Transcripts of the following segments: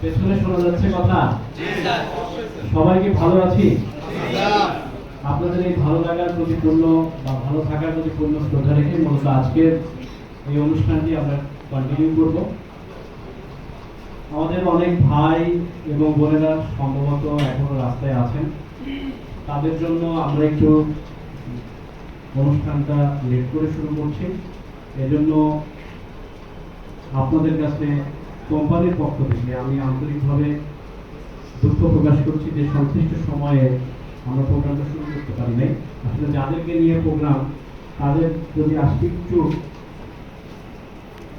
পেছনে শোনা যাচ্ছে কথা? সবাই কি ভালো আছি? আপনাদের এই ভালো লাগার প্রতি পূর্ণ বা ভালো থাকার প্রতি পূর্ণ শ্রদ্ধা রেখে মূলত আজকের এই অনুষ্ঠানটি আমরা কন্টিনিউ করব। আমাদের অনেক ভাই এবং বোনেরা সম্ভবত এখনও রাস্তায় আছেন। তাদের জন্য আমরা একটু অনুষ্ঠানটা লেট করে শুরু করছি। এজন্য আপনাদের কাছে কোম্পানির পক্ষ থেকে আমি আন্তরিকভাবে দুঃখ প্রকাশ করছি যে সংশ্লিষ্ট সময়ে আমরা প্রোগ্রামটা শুরু করতে পারি নাই। আসলে যাদেরকে নিয়ে প্রোগ্রাম, তাদের যদি আজকে একটু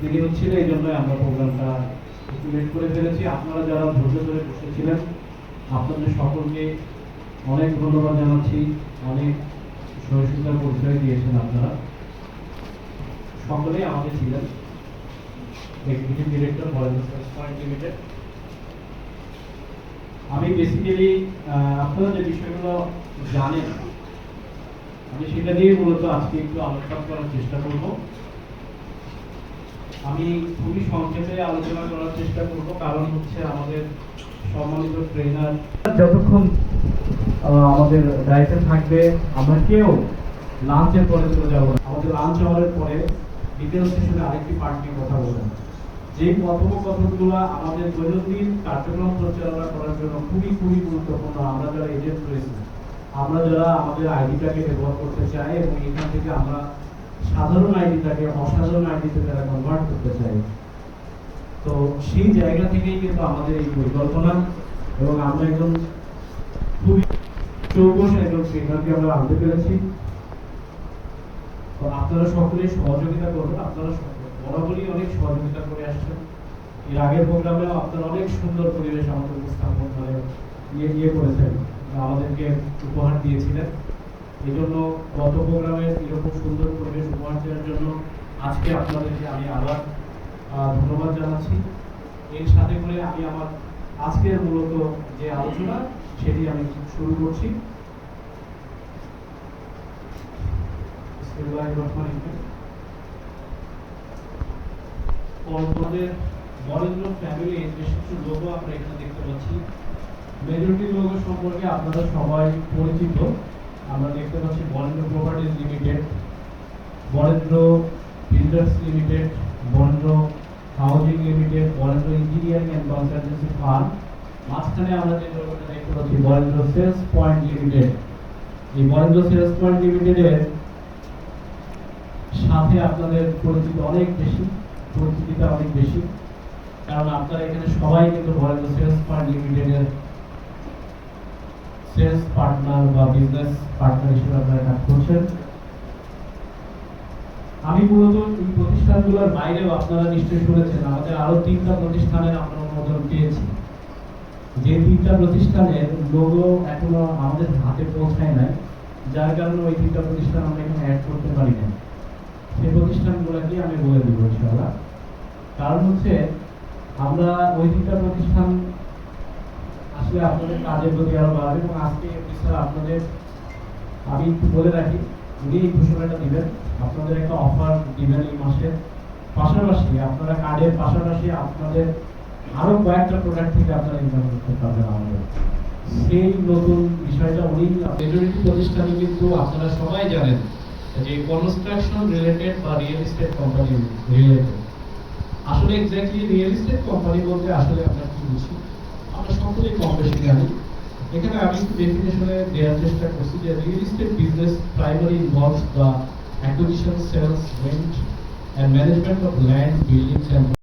দেখে হচ্ছিল এই জন্য আমরা প্রোগ্রামটা একটু লেট করে ফেলেছি। আপনারা যারা ধৈর্য ধরে বসেছিলেন আপনাদের সকলকে অনেক ধন্যবাদ জানাচ্ছি। অনেক সহিষ্ণুতার পরিচয় দিয়েছেন আপনারা। সকলেই আমাদের ছিলেন। Executive director Balendra point limited আমি বেসিক্যালি আপনারা যে বিষয়গুলো জানেন, আমি সেটা দিয়ে মূলত আজকে একটু আলোচনা করার চেষ্টা করব। আমি খুবই সংক্ষেপে আলোচনা করার চেষ্টা করব, কারণ হচ্ছে আমাদের সম্মানিত ট্রেনার যতক্ষণ আমাদের দায়িত্বে থাকবে, আমরা কেউ লাঞ্চের পরে চলে যাব। আমাদের লাঞ্চ হওয়ার পরে দ্বিতীয় সেশনে আরেকটি পার্ট নিয়ে কথা বলব। যে কথোপকথনগুলো আমাদের দৈনন্দিন কার্যক্রম পরিচালনা করার জন্য খুবই খুবই গুরুত্বপূর্ণ, আমরা যারা এজেন্ট রয়েছি, আমরা যারা আমাদের আইডিটাকে ব্যবহার করতে চাই এবং এখান থেকে আমরা সাধারণ আইডিটাকে অসাধারণ আইডিতে তারা কনভার্ট করতে চাই। তো সেই জায়গা থেকেই কিন্তু আমাদের এই পরিকল্পনা এবং আমরা একজন খুবই চৌকস একজন ট্রেনারকে আমরা আনতে পেরেছি। তো আপনারা সকলেই সহযোগিতা করবেন আপনারা বরাবরই অনেক সহযোগিতা করে আসছেন। এর আগের প্রোগ্রামেও আপনারা অনেক সুন্দর পরিবেশ আমাদের উপস্থাপন মানে ইয়ে ইয়ে করেছেন। আমাদেরকে উপহার দিয়েছিলেন। এই জন্য গত প্রোগ্রামে এরকম সুন্দর পরিবেশ উপহার দেওয়ার জন্য আজকে আপনাদেরকে আমি আবার ধন্যবাদ জানাচ্ছি। এর সাথে করে আমি আমার আজকের মূলত যে আলোচনা, সেটি আমি শুরু করছি। বিসমিল্লাহির রহিম। বরেন্দ্র ফ্যামিলি বেশ কিছু লোগো আমরা এখানে দেখতে পাচ্ছি। মেজরিটি লোগো সম্পর্কে আপনারা সবাই পরিচিত। আমরা দেখতে পাচ্ছি Barendra properties limited Barendra builders limited Barendra housing limited Barendra engineering and consultancy firm মাঝখানে আমরা যে লোগোটা দেখতে পাচ্ছি, বরেন্দ্র সেলস পয়েন্ট লিমিটেড এই বরেন্দ্র সেলস পয়েন্ট লিমিটেডের সাথে আপনাদের পরিচিত অনেক বেশি। পরিচিতিটা অনেক বেশি। কারণ আপনারা এখানে সবাই কিন্তু বরেন্দ্র সেলস পয়েন্ট লিমিটেডের সেলস পার্টনার বা বিজনেস পার্টনার হিসেবে আপনারা কাজ করছেন। আমি মূলত এই প্রতিষ্ঠানগুলোর বাইরেও আপনারা নিশ্চয়ই শুনেছেন, আমাদের আরও তিনটা প্রতিষ্ঠানের আমরা অনুমোদন পেয়েছি। যে তিনটা প্রতিষ্ঠানের লোগো এখনও আমাদের হাতে পৌঁছায় নাই, যার কারণে ওই তিনটা প্রতিষ্ঠান আমরা এখানে অ্যাড করতে পারি না সেই প্রতিষ্ঠানগুলোকে আমি বলে দিব। কারণ হচ্ছে আমরা ওই তিনটা প্রতিষ্ঠান আসলে আপনাদের কাজের প্রতি আরও বাড়াবে এবং আজকে আপনাদের, আমি একটু বলে রাখি, উনি এই ঘোষণাটা দিবেন, আপনাদের একটা অফার দিবেন এই মাসে। পাশাপাশি আপনারা কার্ডের পাশাপাশি আপনাদের আরও কয়েকটা প্রোডাক্ট থেকে আপনারা ইনকাম করতে পারবেন আমাদের। সেই নতুন বিষয়টা উনি মেজরিটি প্রতিষ্ঠানে কিন্তু আপনারা সবাই জানেন যে কনস্ট্রাকশন রিলেটেড বা রিয়েল এস্টেট কোম্পানি রিলেটেড আসলে এক্স্যাক্টলি রিয়েল এস্টেট কোম্পানি বলতে আসলে আমরা কি বুঝি? আমরা সকলেই কম বেশি জানি। এখানে আমি একটু ডেফিনেশনে দেওয়ার চেষ্টা করছি যে real estate business primary involves the acquisition sales rent and management of land, buildings and